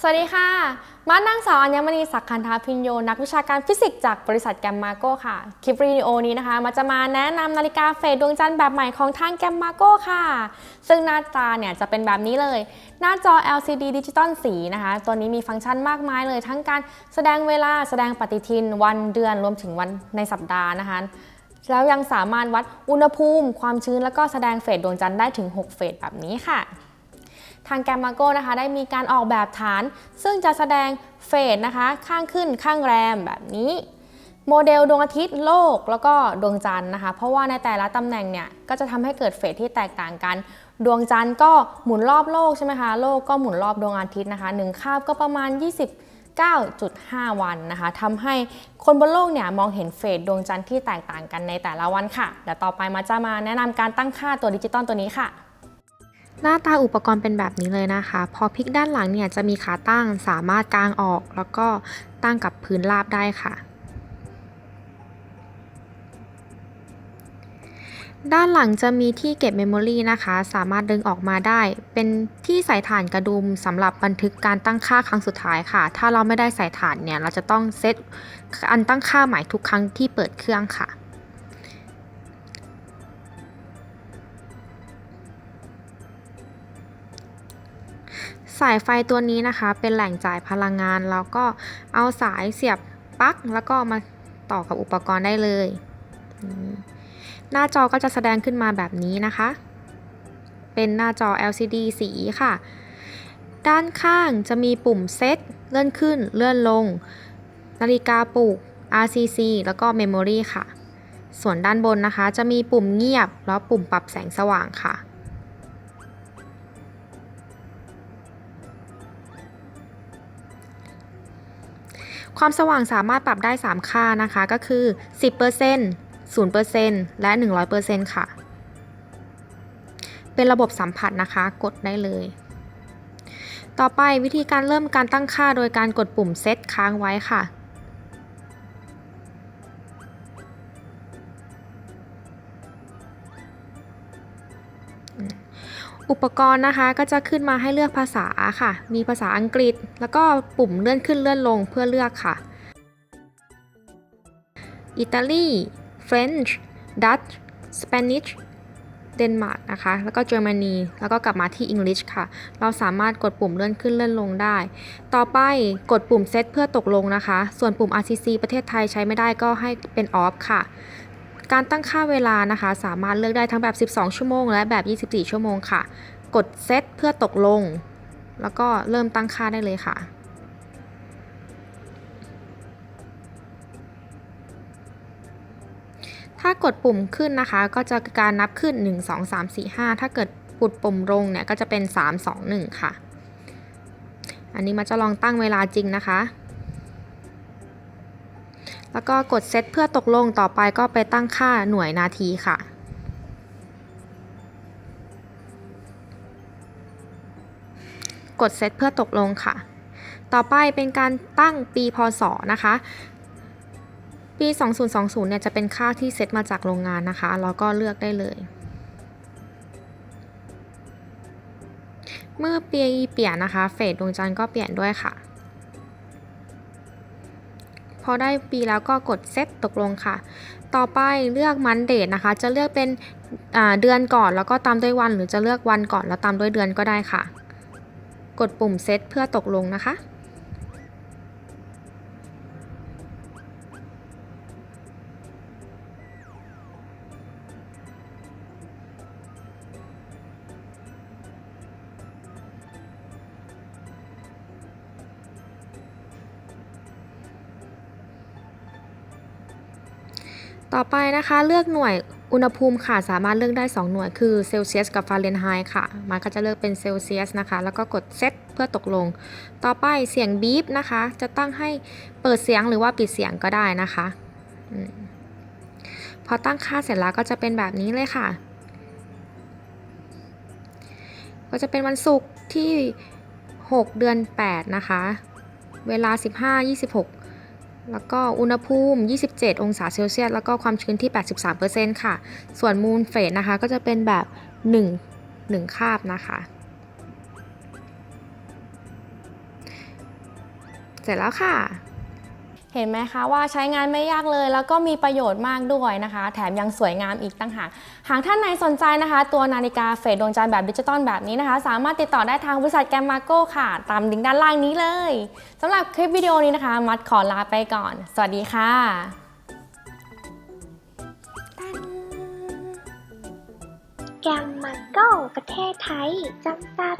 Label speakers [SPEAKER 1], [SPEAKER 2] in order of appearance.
[SPEAKER 1] สวัสดีค่ะ มานางสาวอัญมณีศักดิ์คันธาพิญโย นักวิชาการฟิสิกส์จากบริษัทแกมมาโก้ค่ะ คลิปวิดีโอนี้นะคะ มาจะมาแนะนำนาฬิกาเฟสดวงจันทร์แบบใหม่ของทางแกมมาโก้ค่ะ ซึ่งหน้าตาเนี่ยจะเป็นแบบนี้เลย หน้าจอ LCD ดิจิตอลสีนะคะ ตัวนี้มีฟังก์ชันมากมายเลย ทั้งการแสดงเวลา แสดงปฏิทิน วันเดือน รวมถึงวันในสัปดาห์นะคะ แล้วยังสามารถวัดอุณหภูมิ ความชื้น แล้วก็แสดงเฟสดวงจันทร์ได้ถึง 6 เฟสแบบนี้ค่ะ ทางแกมมาโกนะคะได้มีการออกแบบฐาน ซึ่งจะแสดงเฟสนะคะ ข้างขึ้นข้างแรมแบบนี้โมเดลดวงอาทิตย์โลกแล้วก็ดวงจันทร์นะคะ เพราะว่าในแต่ละตำแหน่งเนี่ยก็จะทำให้เกิดเฟสที่แตกต่างกัน ดวงจันทร์ก็หมุนรอบโลกใช่ไหมคะโลกก็หมุนรอบดวงอาทิตย์นะคะหนึ่งคาบก็ประมาณ 29.5 วันนะคะทำให้คนบนโลกเนี่ยมองเห็นเฟสดวงจันทร์ที่แตกต่างกันในแต่ละวันค่ะเดี๋ยวต่อไปมาจะมาแนะนำการตั้งค่าตัวดิจิตอลตัวนี้ค่ะ
[SPEAKER 2] หน้าตาอุปกรณ์เป็นแบบนี้เลยนะคะ พอพลิกด้านหลังเนี่ยจะมีขาตั้งสามารถกางออก แล้วก็ตั้งกับพื้นราบได้ค่ะ ด้านหลังจะมีที่เก็บเมมโมรีนะคะ สามารถดึงออกมาได้ เป็นที่ใส่ฐานกระดุมสำหรับบันทึกการตั้งค่าครั้งสุดท้ายค่ะ ถ้าเราไม่ได้ใส่ฐานเนี่ยเราจะต้องเซตอันตั้งค่าใหม่ทุกครั้งที่เปิดเครื่องค่ะ สายไฟตัวนี้นะคะ เป็นแหล่งจ่ายพลังงาน แล้วก็เอาสายเสียบปลั๊กแล้วก็มาต่อกับอุปกรณ์ได้เลย หน้าจอก็จะแสดงขึ้นมาแบบนี้นะคะ เป็นหน้าจอ LCD สีค่ะ ด้านข้างจะมีปุ่มเซตเลื่อนขึ้นเลื่อนลง นาฬิกาปลุก RCC แล้วก็ Memory ค่ะ ส่วนด้านบนนะคะ จะมีปุ่มเงียบแล้วปุ่มปรับแสงสว่างค่ะ ความสว่างสามารถปรับได้ 3 ค่านะคะ ก็คือ 10% 0%และ 100%ค่ะ เป็นระบบสัมผัสนะคะ กดได้เลย ต่อไปวิธีการเริ่มการตั้งค่าโดยการกดปุ่มเซตค้างไว้ค่ะ อุปกรณ์นะคะก็จะขึ้นมาให้เลือกภาษาค่ะ มีภาษาอังกฤษ แล้วก็ปุ่มเลื่อนขึ้นเลื่อนลงเพื่อเลือกค่ะ อิตาลี French Dutch Spanish เดนมาร์กนะคะ แล้วก็เยอรมนี แล้วก็กลับมาที่ English ค่ะ เราสามารถกดปุ่มเลื่อนขึ้นเลื่อนลงได้ ต่อไปกดปุ่มเซตเพื่อตกลงนะคะ ส่วนปุ่ม RCC ประเทศไทยใช้ไม่ได้ก็ให้เป็น off ค่ะ การตั้งค่าเวลานะคะ สามารถเลือกได้ทั้งแบบ 12 ชั่วโมง และแบบ 24 ชั่วโมงค่ะ กดเซตเพื่อตกลง แล้วก็เริ่มตั้งค่าได้เลยค่ะถ้ากดปุ่มขึ้นนะคะ ก็จะการนับขึ้น 1 2 3 4 5 ถ้าเกิดปุดปุ่มลงเนี่ยก็จะเป็น 3 2 1 ค่ะ อันนี้มาจะลองตั้งเวลาจริงนะคะ แล้วก็กดเซตเพื่อตกลงต่อไปก็ไปตั้งค่าหน่วยนาทีค่ะ กดเซตเพื่อตกลงค่ะ ต่อไปเป็นการตั้งปีพศนะคะ ปี 2020 เนี่ยจะเป็นค่าที่เซตมาจากโรงงานนะคะ แล้วก็เลือกได้เลย เมื่อปีเปลี่ยนนะคะ เฟสดวงจันทร์ก็เปลี่ยนด้วยค่ะ อได้ปีแล้วก็กดเซตตกลงค่ะ ต่อไปเลือกมันเดทนะคะ จะเลือกเป็นเดือนก่อนแล้วก็ตามด้วยวัน หรือจะเลือกวันก่อนแล้วตามด้วยเดือนก็ได้ค่ะ กดปุ่มเซตเพื่อตกลงนะคะ ต่อไปนะคะเลือกหน่วยอุณหภูมิค่ะสามารถเลือกได้ 2 หน่วยคือเซลเซียสกับฟาเรนไฮต์ค่ะมันก็จะเลือกเป็นเซลเซียสนะคะ แล้วก็กดเซตเพื่อตกลง ต่อไปเสียงบีบนะคะ จะตั้งให้เปิดเสียงหรือว่าปิดเสียงก็ได้นะคะอพอตั้งค่าเสร็จแล้วก็จะเป็นแบบนี้เลยค่ะ ก็จะเป็นวันศุกร์ที่ 6 เดือน 8 นะคะ เวลา 15-26 แล้วก็อุณหภูมิ 27 องศาเซลเซียส แล้วก็ความชื้นที่ 83%ค่ะ ส่วนมูนเฟสนะคะก็จะเป็นแบบ 1 1 คาบนะคะ
[SPEAKER 3] เสร็จแล้วค่ะ
[SPEAKER 2] เห็นไหมคะว่าใช้งานไม่ยากเลย แล้วก็มีประโยชน์มากด้วยนะคะ แถมยังสวยงามอีกตั้งหาก หากท่านไหนสนใจนะคะ ตัวนาฬิกาเฟสดวงจันทร์แบบดิจิตอลแบบนี้นะคะ สามารถติดต่อได้ทางบริษัทแกมมาโก้ค่ะ ตามลิงก์ด้านล่างนี้เลยสำหรับคลิปวิดีโอนี้นะคะ มัดขอลาไปก่อน สวัสดีค่ะ
[SPEAKER 4] แกมมาโก้ประเทศไทยจำกัด